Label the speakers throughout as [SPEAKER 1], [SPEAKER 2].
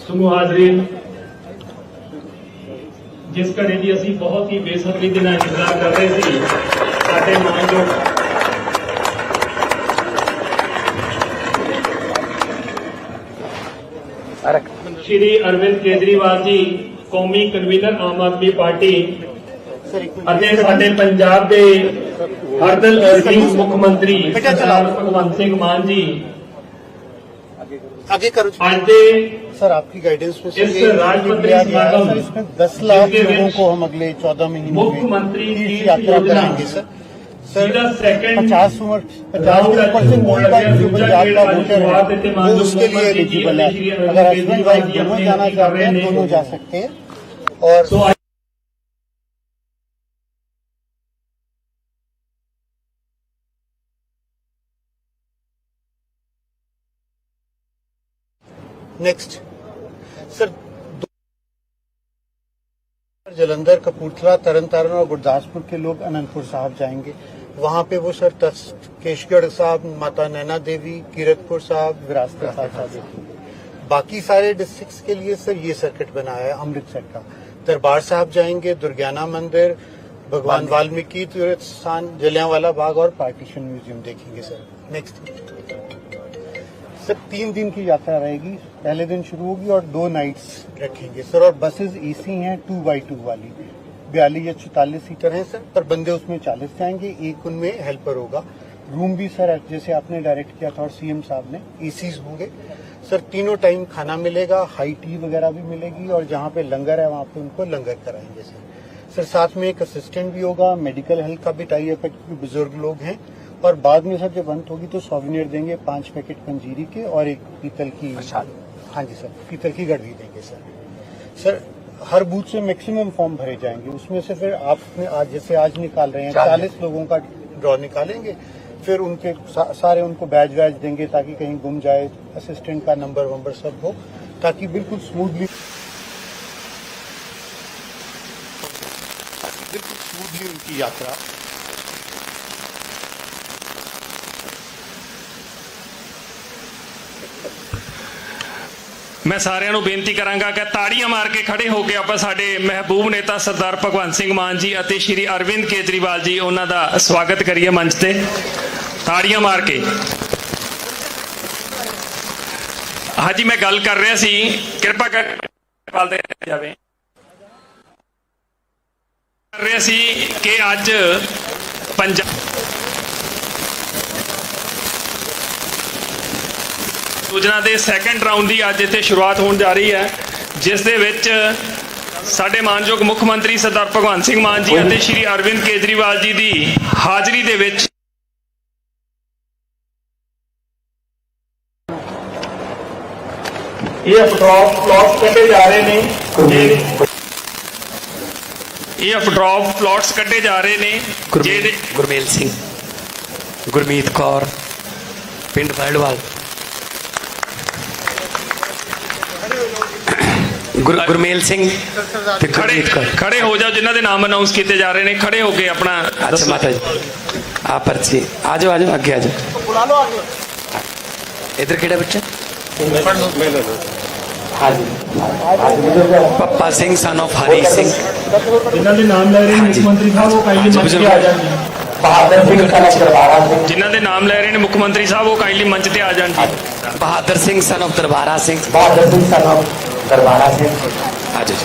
[SPEAKER 1] ਸਮੂਹ ਹਾਜ਼ਰੀਨ ਜਿਸ ਘੜੀ ਦੀ ਅਸੀਂ ਬਹੁਤ ਹੀ ਬੇਸਬਰੀ ਦੇ ਨਾਲ ਇੰਤਜ਼ਾਰ ਕਰ ਰਹੇ ਸੀ ਸਾਡੇ ਮਾਨਯੋਗ ਸ਼੍ਰੀ ਅਰਵਿੰਦ ਕੇਜਰੀਵਾਲ ਜੀ ਕੌਮੀ ਕਨਵੀਨਰ ਆਮ ਆਦਮੀ ਪਾਰਟੀ ਅਤੇ ਸਾਡੇ ਪੰਜਾਬ ਦੇ हरदल मुख्यमंत्री भगवंत सिंह मान जी।
[SPEAKER 2] आगे करो।
[SPEAKER 1] आज
[SPEAKER 2] सर आपकी गाइडेंस में
[SPEAKER 1] इस
[SPEAKER 2] दस लाख लोगों को हम अगले चौदह महीने
[SPEAKER 1] मुख्यमंत्री
[SPEAKER 2] यात्रा करेंगे सर। सर पचास उम्र पचास परसेंट ऊपर
[SPEAKER 1] का
[SPEAKER 2] वोटर है वो उसके लिए एलिजिबल है। अगर हस्बैंड वाइफ दोनों जाना चाहते हैं दोनों जा सकते हैं। और नेक्स्ट सर जलंधर कपूरथला तरन तारण और गुरदासपुर के लोग अनंतपुर साहब जाएँगे। वहाँ पे वो सर केशगढ़ साहब माता नैना देवी कीरतपुर साहब विरासत साहब साहब देखेंगे बाकी सारे डिस्ट्रिक्ट्स के लिए सर ये सर्किट बनाया है अमृतसर का। दरबार साहब जाएँगे दुर्गाना मंदिर भगवान वाल्मीकि। तीर्थ स्थान जलियांवाला बाग और पार्टीशन म्यूज़ियम देखेंगे सर। नेक्स्ट सर, तीन दिन की यात्रा रहेगी, पहले दिन शुरू होगी और दो नाइट्स रखेंगे सर, और बसेस एसी हैं टू बाई टू वाली। बयालीस या चौतालीस सीटर हैं सर, पर बंदे उसमें चालीस जाएँगे एक उनमें हेल्पर होगा। रूम भी सर, जैसे आपने डायरेक्ट किया था और सीएम साहब ने एसीज होंगे। सर, तीनों टाइम खाना मिलेगा हाई टी वगैरह भी मिलेगी और जहाँ पे लंगर है, वहाँ पे उनको लंगर कराएँगे सर। सर, साथ में एक असिस्टेंट भी होगा मेडिकल हेल्थ का भी टाई है, क्योंकि बुज़ुर्ग लोग हैं। और बाद में सर जब अंत होगी तो सॉविनियर देंगे पाँच पैकेट पंजीरी के और एक पीतल की हाँ जी सर पीतल की गढ़ी देंगे सर। सर हर बूथ से मैक्सिमम फॉर्म भरे जाएँगे। उसमें से फिर आपने आज जैसे आज निकाल रहे हैं चालीस। लोगों का ड्रॉ निकालेंगे। फिर उनके सा, सारे उनको बैच वैच देंगे ताकि कहीं गुम जाए। असिस्टेंट का नंबर वंबर सब हो ताकि बिल्कुल स्मूथली बिल्कुल स्मूथली उनकी यात्रा
[SPEAKER 1] ਮੈਂ ਸਾਰਿਆਂ ਨੂੰ ਬੇਨਤੀ ਕਰਾਂਗਾ ਕਿ ਤਾੜੀਆਂ ਮਾਰ ਕੇ ਖੜੇ ਹੋ ਕੇ ਆਪਾਂ ਸਾਡੇ ਮਹਿਬੂਬ ਨੇਤਾ ਸਰਦਾਰ ਭਗਵੰਤ ਸਿੰਘ ਮਾਨ ਜੀ ਅਤੇ ਸ਼੍ਰੀ ਅਰਵਿੰਦ ਕੇਜਰੀਵਾਲ ਜੀ ਉਹਨਾਂ ਦਾ ਸਵਾਗਤ ਕਰੀਏ ਮੰਚ ਤੇ। ਤਾੜੀਆਂ ਮਾਰ ਕੇ। ਹਾਂਜੀ, ਮੈਂ ਗੱਲ ਕਰ ਰਿਹਾ ਸੀ। ਕਿਰਪਾ ਕਰਕੇ ਪਾਲ ਦੇ ਜਾਵੇ। ਕਰ ਰਿਹਾ ਸੀ ਕਿ ਅੱਜ ਪੰਜਾਬ ਯੋਜਨਾ ਦੇ ਸੈਕੰਡ ਰਾਉਂਡ ਦੀ ਅੱਜ ਇੱਥੇ ਸ਼ੁਰੂਆਤ ਹੋਣ ਜਾ ਰਹੀ ਹੈ ਜਿਸ ਦੇ ਵਿੱਚ ਸਾਡੇ ਮਾਨਯੋਗ ਮੁੱਖ ਮੰਤਰੀ ਸਰਦਾਰ ਭਗਵੰਤ ਸਿੰਘ ਮਾਨ ਜੀ ਅਤੇ ਸ਼੍ਰੀ ਅਰਵਿੰਦ ਕੇਜਰੀਵਾਲ ਜੀ ਦੀ ਹਾਜ਼ਰੀ ਦੇ ਵਿੱਚ ਇਹ ਅਪਡ੍ਰੌਪ ਪਲਾਟਸ ਕੱਢੇ ਜਾ ਰਹੇ ਨੇ। ਇਹ ਅਪਡ੍ਰੌਪ ਪਲਾਟਸ ਕੱਢੇ ਜਾ ਰਹੇ ਨੇ ਜਿਹੜੇ
[SPEAKER 3] ਗੁਰਮੇਲ ਸਿੰਘ ਗੁਰਮੀਤ ਕੌਰ ਪਿੰਡ ਫੈੜਵਾਲ ਗੁਰਮੇਲ ਸਿੰਘ ਤੇ
[SPEAKER 1] ਖੜੇ
[SPEAKER 3] ਗੁਰਮੀਤ ਕੌਰ।
[SPEAKER 1] ਖੜੇ ਹੋ ਜਾਓ ਜਿਨ੍ਹਾਂ ਦੇ ਨਾਮ ਅਨਾਉਂਸ ਕੀਤੇ ਜਾ ਰਹੇ ਨੇ ਖੜੇ ਹੋ ਕੇ ਆਪਣਾ
[SPEAKER 3] ਅੱਛਾ
[SPEAKER 1] ਦੱਸੋ।
[SPEAKER 3] ਮਾਤਾ ਜੀ। ਆ ਪਰਚੀ ਆ ਜਾਓ ਆ ਜਾਓ ਅੱਗੇ ਆ ਜਾਓ। ਇਧਰ ਕਿਹੜਾ ਬੱਚਾ? ਹਾਂਜੀ। ਪੱਪਾ ਸਿੰਘ ਸਨ of ਹਰੀ ਸਿੰਘ।
[SPEAKER 1] ਜਿਨ੍ਹਾਂ ਦੇ ਨਾਮ ਲੈ ਰਹੇ ਨੇ ਮੁੱਖ ਮੰਤਰੀ ਸਾਹਿਬ ਉਹ ਮੰਚ ਤੇ ਆ ਜਾਣ
[SPEAKER 3] ਬਹਾਦਰ ਸਿੰਘ ਸਨ of ਦਰਬਾਰਾ ਸਿੰਘ
[SPEAKER 1] ਜਿਨ੍ਹਾਂ ਦੇ ਨਾਮ ਲੈ ਰਹੇ ਨੇ ਮੁੱਖ ਮੰਤਰੀ ਸਾਹਿਬ ਉਹ ਕਾਈਂਡਲੀ ਮੰਚ ਤੇ ਆ ਜਾਣ ਜੀ
[SPEAKER 3] ਬਹਾਦਰ ਸਿੰਘ ਸਨ of ਦਰਬਾਰਾ ਸਿੰਘ
[SPEAKER 4] ਬਹਾਦਰ ਸਿੰਘ ਸਾਨੂੰ ਦਰਬਾਰਾ ਸਿੰਘ
[SPEAKER 3] ਆ ਜਾਓ ਜੀ।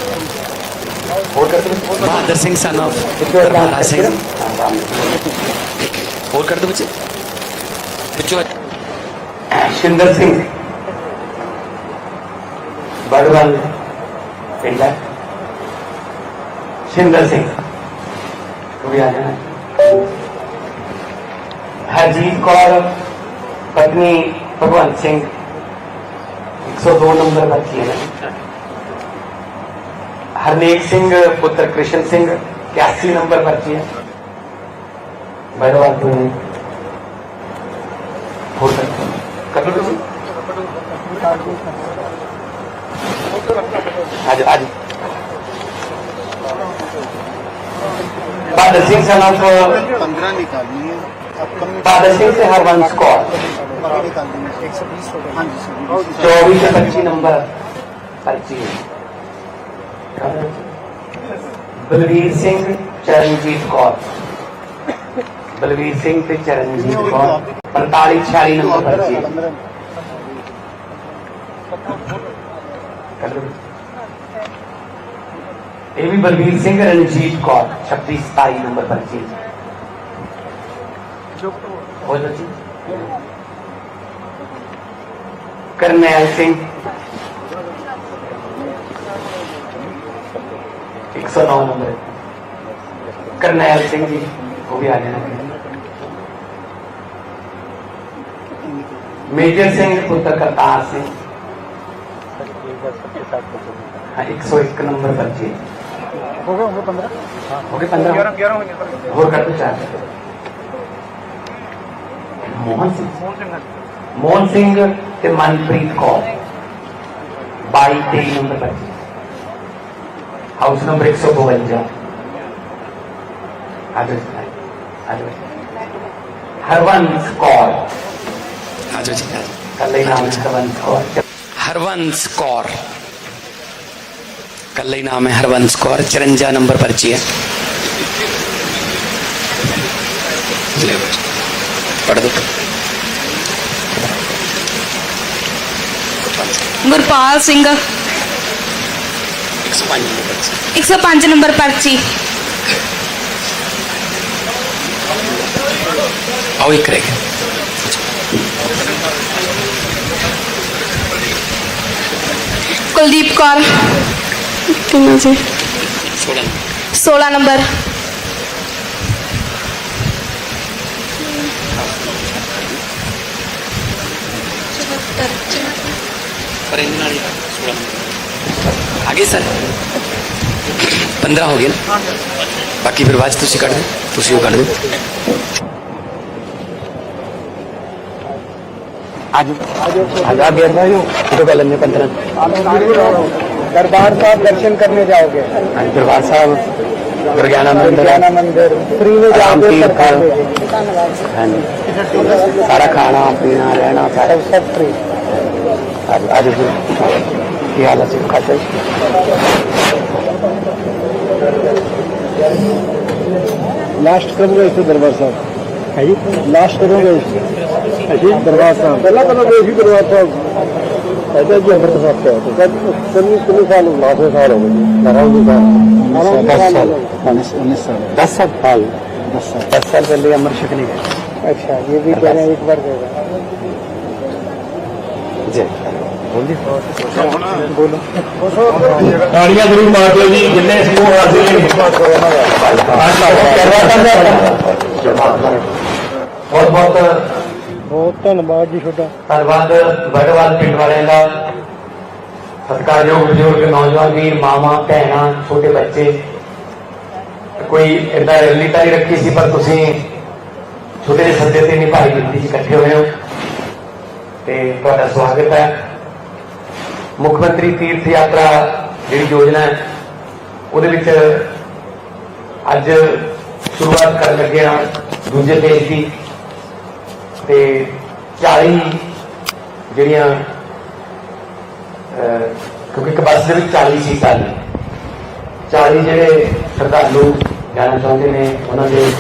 [SPEAKER 4] ਹੋਰ ਕਰ ਦਿਓ
[SPEAKER 3] ਬਹਾਦਰ ਸਿੰਘ ਸਨ of ਦਰਬਾਰਾ ਸਿੰਘ ਹੋਰ ਕਰ ਦੋ ਬੱਚੇ ਬੱਚੋ
[SPEAKER 4] ਸ਼ਿੰਦਰ ਸਿੰਘ ਬੜਵਾਲ ਪਿੰਡ ਹੈ ਸ਼ਿੰਦਰ ਸਿੰਘ ਉਹ ਵੀ ਆ ਜਾਣਾ ਹਰਜੀਤ ਕੌਰ ਪਤਨੀ ਭਗਵੰਤ ਸਿੰਘ 102 ਨੰਬਰ ਬੱਚੀ ਹੈ ਨਾ ਹਰਨੇਕ ਸਿੰਘ ਪੁੱਤਰ ਕ੍ਰਿਸ਼ਨ ਸਿੰਘ 81 ਨੰਬਰ ਬੱਚੀ ਹੈ ਬੜਵਾਲ ਤੋਂ ਹੈ। ਹੋਰ ਕਰ ਕਰ ਲਓ ਤੁਸੀਂ आज आज बहादुर सिंह सन ऑफ
[SPEAKER 2] पंद्रह निकालनी है
[SPEAKER 4] से
[SPEAKER 2] से वन कौर
[SPEAKER 4] चौबीस से पच्चीस नंबर पर्ची बलवीर सिंह चरणजीत कौर बलवीर सिंह चरणजीत कौर पैंतालीस छियालीस नंबर पर्ची ये भी बलबीर सिंह रणजीत कौर छब्बीस सताईस नंबर पर्ची करनैल सिंह एक सौ नौ नंबर। करनैल सिंह जी वो भी आ गए। मेजर सिंह पुत्र करतार सिंह एक सौ एक नंबर बच्चे।
[SPEAKER 2] हो गए पंद्रह?
[SPEAKER 4] हो गए पंद्रह? और कर दो चार। मोहन सिंह मोहन सिंह ਤੇ ਮਨਪ੍ਰੀਤ ਕੌਰ 22 23 ਨੰਬਰ ਬੱਚੇ ਹਾਊਸ ਨੰਬਰ 152 ਆਜੋ ਆਜੋ ਹਰਵੰਸ ਕੌਰ
[SPEAKER 3] ਆਜੋ ਜੀ ਆਜੋ।
[SPEAKER 4] ਕੱਲੇ ਨਾਮ ਹੈ ਹਰਵੰਸ ਕੌਰ
[SPEAKER 3] हरवंश कौर कल ही नाम है हरवंश कौर चरंजा नंबर पर्ची है पढ़ दो
[SPEAKER 5] ਗੁਰਪਾਲ ਸਿੰਘ
[SPEAKER 3] एक सौ पाँच नंबर पर्ची
[SPEAKER 5] 105 ਨੰਬਰ ਪਰਚੀ
[SPEAKER 3] आओ एक रह गया
[SPEAKER 5] ਕੁਲਦੀਪ ਕੌਰ ਕਿੰਨਾ ਜੀ
[SPEAKER 3] सोलह
[SPEAKER 5] 16 ਨੰਬਰ
[SPEAKER 3] पर इन वाली सोलह नंबर आगे सर। पंद्रह हो गए बाकी फिर बाज
[SPEAKER 4] तुसी कर दे तुसी कर दे।
[SPEAKER 2] दरबार साहब दर्शन करने जाओगे।
[SPEAKER 4] दरबार साहब दुर्गाना मंदिर
[SPEAKER 2] मंदिर फ्री में जाओगे
[SPEAKER 4] धन्यवाद
[SPEAKER 2] ਸਾਰਾ ਖਾਣਾ
[SPEAKER 4] ਪੀਣਾ ਰਹਿਣਾ ਸਾਰਾ ਸਭ ਫ੍ਰੀ ਅੱਜ ਵੀ
[SPEAKER 2] ਕੀ ਹਾਲ ਹੈ
[SPEAKER 4] ਖਾਸ਼ਾ ਲਾਸਟ ਕਦੋਂ ਗਏ ਸੀ ਦਰਬਾਰ
[SPEAKER 2] ਸਾਹਿਬ? ਹੈ ਜੀ। ਲਾਸਟ ਕਦੋਂ ਗਏ ਸੀ ਦਰਬਾਰ ਸਾਹਿਬ। ਪਹਿਲਾਂ ਕਦੋਂ ਗਏ ਸੀ ਦਰਬਾਰ ਸਾਹਿਬ। ਅਜਾ ਜੀ ਅੰਮ੍ਰਿਤ ਸਾਹਿਬ ਤੋਂ ਕਿੰਨੇ ਕਿੰਨੇ ਸਾਲ ਹੋ ਗਏ? 9 ਸਾਲ ਹੋ ਗਏ ਸਾਰਾ ਹੋ ਗਿਆ 10 ਸਾਲ। 10 ਸਾਲ। 10 ਸਾਲ। 10 ਸਾਲ। ਪਹਿਲੇ ਅੰਮ੍ਰਿਤ
[SPEAKER 4] ਛਕਣੇ ਗਏ।
[SPEAKER 2] साल दस साल
[SPEAKER 4] दस साल पहले अमर शक्ल गए
[SPEAKER 2] अच्छा ये भी कह रहे हैं एक बार गए
[SPEAKER 4] जी
[SPEAKER 2] बोलो
[SPEAKER 1] ਤਾੜੀਆਂ ਜ਼ਰੂਰ ਮਾਰ ਦਿਓ ਜੀ ਜਿੰਨੇ ਸਮੂਹ ਹਾਜ਼ਰ ਨੇ
[SPEAKER 4] बहुत बहुत
[SPEAKER 2] बहुत धन्यवाद जी छोटा
[SPEAKER 4] ਧੰਨਵਾਦ ਬੜਵਾਲ ਪਿੰਡ ਵਾਲਿਆਂ ਦਾ ਸਤਿਕਾਰਯੋਗ ਬਜ਼ੁਰਗ ਨੌਜਵਾਨ ਵੀਰ ਮਾਮਾ ਭੈਣਾਂ ਛੋਟੇ ਬੱਚੇ ਕੋਈ ਏਦਾਂ ਰੈਲੀ ਤਾਂ ਨਹੀਂ ਰੱਖੀ ਸੀ ਪਰ ਤੁਸੀਂ ਛੋਟੇ ਜਿਹੇ ਸੱਦੇ ਤੇ ਨਿਭਾਈ ਦਿੱਤੀ ਸੀ ਇਕੱਠੇ ਹੋਏ ਹੋ। ਤੇ ਤੁਹਾਡਾ ਸਵਾਗਤ ਹੈ। ਮੁੱਖ ਮੰਤਰੀ ਤੀਰਥ ਯਾਤਰਾ ਜਿਹੜੀ ਯੋਜਨਾ ਹੈ, ਉਹਦੇ ਵਿੱਚ ਅੱਜ ਸ਼ੁਰੂਆਤ ਕਰਨ ਲੱਗੇ ਹਾਂ ਦੂਜੇ ਫੇਜ਼ ਦੀ। ਤੇ 40 ਜਿਹੜੀਆਂ ਕਿਉਂਕਿ ਇੱਕ ਬੱਸ ਦੇ ਵਿੱਚ 40 ਸੀਟਾਂ ਨੇ। 40 ਜਿਹੜੇ ਸ਼ਰਧਾਲੂ ਜਾਣਾ ਚਾਹੁੰਦੇ ਨੇ, ਉਹਨਾਂ ਦੇ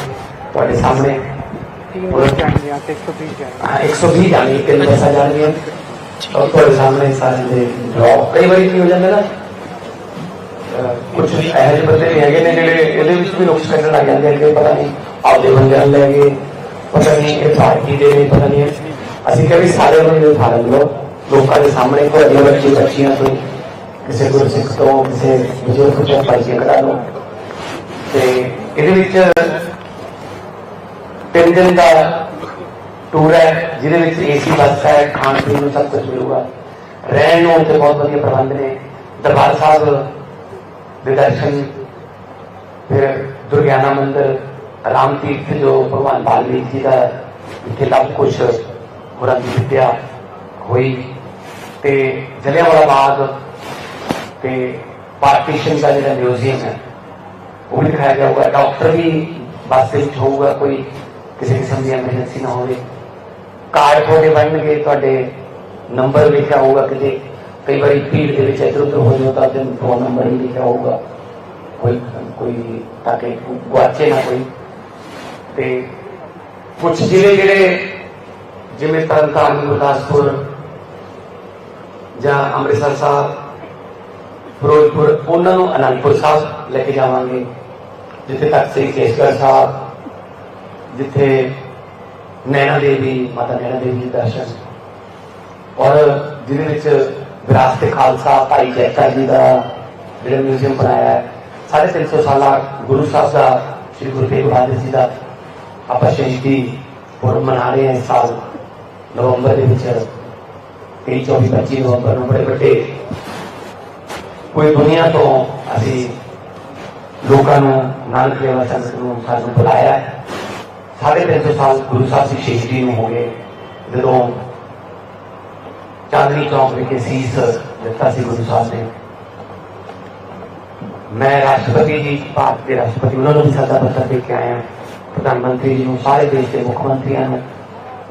[SPEAKER 4] ਤੁਹਾਡੇ ਸਾਹਮਣੇ। ਉਹ- ਹਾਂ 120 ਜਾਣੀ ਤਿੰਨ ਬੱਸਾਂ ਜਾਣਗੀਆਂ ਔਰ ਤੁਹਾਡੇ ਸਾਹਮਣੇ ਸਾਰੇ ਦੇ ਡ੍ਰੌਪ ਕਈ ਵਾਰੀ ਕੀ ਹੋ ਜਾਂਦਾ ਨਾ ਕੁਝ ਇਹੋ ਜਿਹੇ ਬੰਦੇ ਵੀ ਹੈਗੇ ਨੇ ਜਿਹੜੇ ਇਹਦੇ ਵਿੱਚ ਵੀ ਨੁਕਸ ਕੱਢਣ ਲੱਗ ਜਾਂਦੇ ਆ ਪਤਾ ਨਹੀਂ ਆਪਦੇ ਬੰਦਿਆਂ ਲੈ ਗਏ ਪਤਾ ਨਹੀਂ ਇਹ ਪਾਰਟੀ ਦੇ ਨੇ ਪਤਾ ਨਹੀਂ ਅਸੀਂ ਕਹਿੰਦੇ ਸਾਰੇ ਬੰਦੇ ਨੂੰ ਫਾਰਮ ਲੋਕਾਂ ਦੇ ਸਾਹਮਣੇ ਤੁਹਾਡੇ ਬੱਚੇ ਬੱਚੀਆਂ ਤੋਂ ਕਿਸੇ ਗੁਰਸਿੱਖ ਤੋਂ ਕਿਸੇ ਬਜ਼ੁਰਗ ਤੋਂ ਪਰਚੇ ਕਢਾ ਲਓ ਤੇ ਇਹਦੇ ਵਿੱਚ ਤਿੰਨ ਦਿਨ ਦਾ ਟੂਰ ਹੈ, ਜਿਹਦੇ ਵਿੱਚ ਏਸੀ ਬੱਸ ਹੈ ਖਾਣ ਪੀਣ ਨੂੰ ਸਭ ਕੁਝ ਮਿਲੂਗਾ। ਰਹਿਣ ਨੂੰ ਤੇ ਬਹੁਤ ਵਧੀਆ ਪ੍ਰਬੰਧ ਨੇ। ਦਰਬਾਰ ਸਾਹਿਬ ਦੇ ਦਰਸ਼ਨ, ਫਿਰ ਦੁਰਗਿਆਨਾ ਮੰਦਿਰ, ਰਾਮ ਤੀਰਥ ਜੋ ਭਗਵਾਨ ਵਾਲਮੀਕ ਜੀ ਦਾ ਇੱਥੇ ਲੱਭ ਕੁਛ ਹੋਰਾਂ ਦੀ ਵਿਦਿਆ ਹੋਈ। ਤੇ ਜਲਿਆਂਵਾਲਾ ਬਾਗ ਤੇ ਪਾਰਟੀਸ਼ਨ ਦਾ ਜਿਹੜਾ ਮਿਊਜ਼ੀਅਮ ਹੈ, ਉਹ ਵੀ ਦਿਖਾਇਆ ਜਾਊਗਾ। ਡਾਕਟਰ ਵੀ ਬੱਸ ਦੇ ਵਿੱਚ ਹੋਊਗਾ, ਕੋਈ ਕਿਸੇ ਕਿਸਮ ਦੀ ਐਮਰਜੈਂਸੀ ਨਾ ਹੋਵੇ। ਕਾਰਡ ਤੁਹਾਡੇ ਬਣਨਗੇ, ਤੁਹਾਡੇ ਨੰਬਰ ਲਿਖਿਆ ਹੋਊਗਾ ਕਿਤੇ। ਕਈ ਵਾਰੀ ਭੀੜ ਦੇ ਵਿੱਚ ਇੱਧਰ ਉੱਧਰ ਹੋ ਜਾਓ ਤਾਂ ਫੋਨ ਨੰਬਰ ਹੀ ਲਿਖਿਆ ਹੋਊਗਾ। ਕੋਈ ਕੋਈ ਤਾਂ ਕਿ ਗੁਆਚੇ ਨਾ ਕੋਈ। ਤੇ ਕੁਝ ਜ਼ਿਲ੍ਹੇ ਜਿਹੜੇ, ਜਿਵੇਂ ਤਰਨਤਾਰਨ, ਗੁਰਦਾਸਪੁਰ ਜਾਂ ਅੰਮ੍ਰਿਤਸਰ ਸਾਹਿਬ, ਫਿਰੋਜ਼ਪੁਰ, ਉਹਨਾਂ ਨੂੰ ਅਨੰਦਪੁਰ ਸਾਹਿਬ ਲੈ ਕੇ ਜਾਵਾਂਗੇ, ਜਿੱਥੇ ਤੱਕ ਸ੍ਰੀ ਕੇਸਗੜ੍ਹ ਸਾਹਿਬ ਜਿੱਥੇ ਨੈਣਾ ਦੇਵੀ, ਮਾਤਾ ਨੈਣਾ ਦੇਵੀ ਦੇ ਦਰਸ਼ਨ। ਔਰ ਜਿਹਦੇ ਵਿੱਚ ਵਿਰਾਸਤ ਖਾਲਸਾ, ਭਾਈ ਜੈਕਾ ਜੀ ਦਾ ਜਿਹੜਾ ਮਿਊਜ਼ੀਅਮ ਬਣਾਇਆ ਹੈ। 350 ਸਾਲਾ ਗੁਰੂ ਸਾਹਿਬ ਦਾ, ਸ੍ਰੀ ਗੁਰੂ ਤੇਗ ਬਹਾਦਰ ਜੀ ਦਾ ਆਪਾਂ ਸ਼ਹੀਦੀ ਪੁਰਬ ਮਨਾ ਰਹੇ ਹਾਂ ਇਸ ਸਾਲ, ਨਵੰਬਰ ਦੇ ਵਿੱਚ। 23 24 25 ਨਵੰਬਰ ਨੂੰ ਬੜੇ ਵੱਡੇ ਕੋਈ ਦੁਨੀਆ ਤੋਂ ਅਸੀਂ ਲੋਕਾਂ ਨੂੰ, ਨਾਨਕ ਦੇਵਾ ਸੰਗਤ ਨੂੰ ਸਾਨੂੰ ਬੁਲਾਇਆ ਹੈ। ਸਾਢੇ ਤਿੰਨ ਸੌ ਸਾਲ ਗੁਰੂ ਸਾਹਿਬ ਦੀ ਸ਼ਹੀਦੀ ਨੂੰ ਹੋ ਗਏ ਜਦੋਂ ਚਾਂਦਨੀ ਚੌਕ ਵਿਖੇ ਸੀਸ ਦਿੱਤਾ ਸੀ ਗੁਰੂ ਸਾਹਿਬ ਨੇ ਮੈਂ ਰਾਸ਼ਟਰਪਤੀ ਜੀ ਭਾਰਤ ਦੇ ਰਾਸ਼ਟਰਪਤੀ ਉਹਨਾਂ ਨੂੰ ਵੀ ਸਾਡਾ ਪੱਤਰ ਦੇ ਕੇ ਆਇਆ ਪ੍ਰਧਾਨ ਮੰਤਰੀ ਜੀ ਨੂੰ ਸਾਰੇ ਦੇਸ਼ ਦੇ ਮੁੱਖ ਮੰਤਰੀਆਂ ਨੂੰ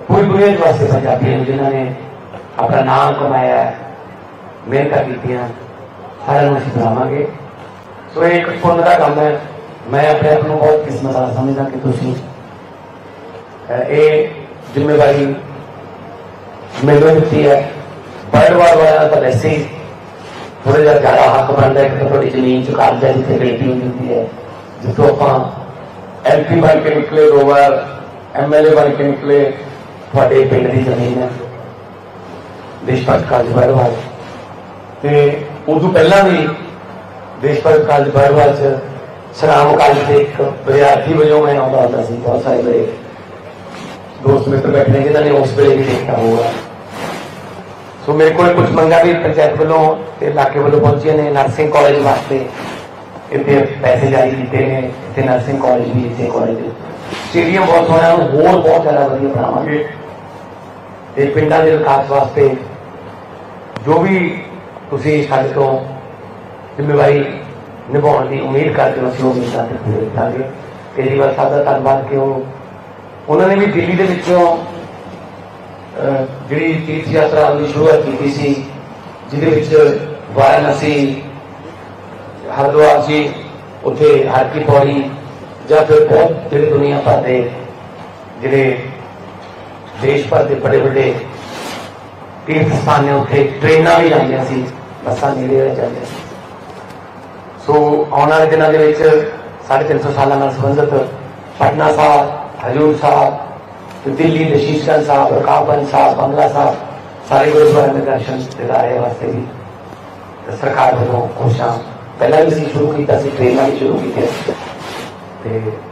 [SPEAKER 4] ਪੂਰੀ ਦੁਨੀਆ ਦੇ ਵਾਸਤੇ ਪੰਜਾਬੀਆਂ ਨੂੰ ਜਿਨ੍ਹਾਂ ਨੇ ਆਪਣਾ ਨਾਮ ਕਮਾਇਆ ਹੈ, ਮਿਹਨਤਾਂ ਕੀਤੀਆਂ ਸਾਰਿਆਂ ਨੂੰ ਅਸੀਂ ਬੁਲਾਵਾਂਗੇ ਸੋ ਇਹ ਇੱਕ ਪੁੰਨ ਦਾ ਕੰਮ ਹੈ ਮੈਂ ਆਪਣੇ ਆਪ ਨੂੰ ਬਹੁਤ ਕਿਸਮਤ ਵਾਲਾ ਸਮਝਦਾ ਕਿ ਤੁਸੀਂ ਅਹ, ਇਹ ਜ਼ਿੰਮੇਵਾਰੀ ਮੈਨੂੰ ਦਿੱਤੀ ਹੈ। ਵਾਰ ਵਾਲਿਆਂ ਦਾ ਵੈਸੇ ਥੋੜਾ ਜਿਹਾ ਜ਼ਿਆਦਾ ਹੱਕ ਬਣਦਾ ਹੈ ਕਿ ਤੁਹਾਡੀ ਜ਼ਮੀਨ ਚ ਕਾਬਜ਼ਾ ਜਿੱਥੇ ਗਲਤੀ ਹੁੰਦੀ ਹੈ। ਜਿੱਥੋਂ ਆਪਾਂ ਐਮਪੀ ਬਣ ਕੇ ਨਿਕਲੇ, ਦੋ ਵਾਰ ਐਮਐਲਏ ਬਣ ਕੇ ਨਿਕਲੇ, ਤੁਹਾਡੇ ਪਿੰਡ ਦੀ ਜ਼ਮੀਨ ਹੈ। ਦੇਸ਼ ਭਗਤ ਕਾਲਜ ਬਰਵਾਲ। ਤੇ ਉਦੋਂ ਪਹਿਲਾਂ ਵੀ ਦੇਸ਼ ਭਗਤ ਕਾਲਜ ਬਰਵਾਲ ਚ ਸਰਾਮ ਕਾਲਜ ਦੇ ਇੱਕ ਵਿਦਿਆਰਥੀ ਵਜੋਂ ਮੈਂ ਆਉਂਦਾ ਹੁੰਦਾ ਸੀ, ਬਹੁਤ ਸਾਰੇ ਮੇਰੇ ਦੋਸਤ ਮਿੱਤਰ ਬੈਠੇ ਨੇ ਜਿਨ੍ਹਾਂ ਨੇ ਉਸ ਵੇਲੇ ਵੀ ਦੇਖਿਆ ਹੋਊਗਾ। ਸੋ ਮੇਰੇ ਕੋਲ ਕੁਝ ਮੰਗਾਂ ਵੀ ਪੰਚਾਇਤ ਵੱਲੋਂ ਤੇ ਇਲਾਕੇ ਵੱਲੋਂ ਪਹੁੰਚੀਆਂ ਨੇ। ਨਰਸਿੰਗ ਕਾਲਜ ਵਾਸਤੇ ਇੱਥੇ ਪੈਸੇ ਜਾਰੀ ਕੀਤੇ ਨੇ। ਇੱਥੇ ਨਰਸਿੰਗ ਕਾਲਜ ਵੀ ਇੱਥੇ ਕਾਲਜ ਸਟੇਡੀਅਮ ਬਹੁਤ ਸੋਹਣਾ ਹੈ, ਹੋਰ ਬਹੁਤ ਜ਼ਿਆਦਾ ਵਧੀਆ ਬਣਾਵਾਂਗੇ। ਤੇ ਪਿੰਡਾਂ ਦੇ ਵਿਕਾਸ ਵਾਸਤੇ ਜੋ ਵੀ ਤੁਸੀਂ ਸਾਡੇ ਤੋਂ ਜ਼ਿੰਮੇਵਾਰੀ ਨਿਭਾਉਣ ਦੀ ਉਮੀਦ ਕਰਦੇ ਹੋ ਅਸੀਂ ਉਹ ਉਮੀਦਾਂ ਤੇ ਪੂਰੇ ਕਰਾਂਗੇ ਕੇਜਰੀਵਾਲ ਸਾਹਿਬ ਦਾ ਧੰਨਵਾਦ ਕਿ ਉਹ ਉਹਨਾਂ ਨੇ ਵੀ ਦਿੱਲੀ ਦੇ ਵਿੱਚੋਂ ਜਿਹੜੀ ਤੀਰਥ ਯਾਤਰਾ ਦੀ ਸ਼ੁਰੂਆਤ ਕੀਤੀ ਸੀ, ਜਿਹਦੇ ਵਿੱਚ ਵਾਰਾਣਸੀ, ਹਰਿਦੁਆਰ ਜੀ ਉੱਥੇ ਹਰ ਕੀ ਪੌੜੀ, ਜਾਂ ਫਿਰ ਬਹੁਤ ਜਿਹੜੇ ਦੁਨੀਆ ਭਰ ਦੇ ਜਿਹੜੇ ਦੇਸ਼ ਭਰ ਦੇ ਬੜੇ ਵੱਡੇ ਤੀਰਥ ਸਥਾਨ ਨੇ ਉੱਥੇ ਟ੍ਰੇਨਾਂ ਵੀ ਜਾਂਦੀਆਂ ਸੀ, ਬੱਸਾਂ ਨੇੜੇ ਜਾਂਦੀਆਂ ਸੀ। ਸੋ ਆਉਣ ਵਾਲੇ ਦਿਨਾਂ ਦੇ ਵਿੱਚ 350 ਸਾਲਾਂ ਨਾਲ ਸੰਬੰਧਿਤ ਪਟਨਾ ਸਾਹਿਬ हजूर साहब तो दिल्ली नशीश खान साहब रकाबन साहब, बंगला साहब, सारे गुरुद्वारे में दर्शन दिलाए वास्ते भी। तो सरकार वालों खुश हाँ। पहला भी शुरू किया ट्रेना भी शुरू की तो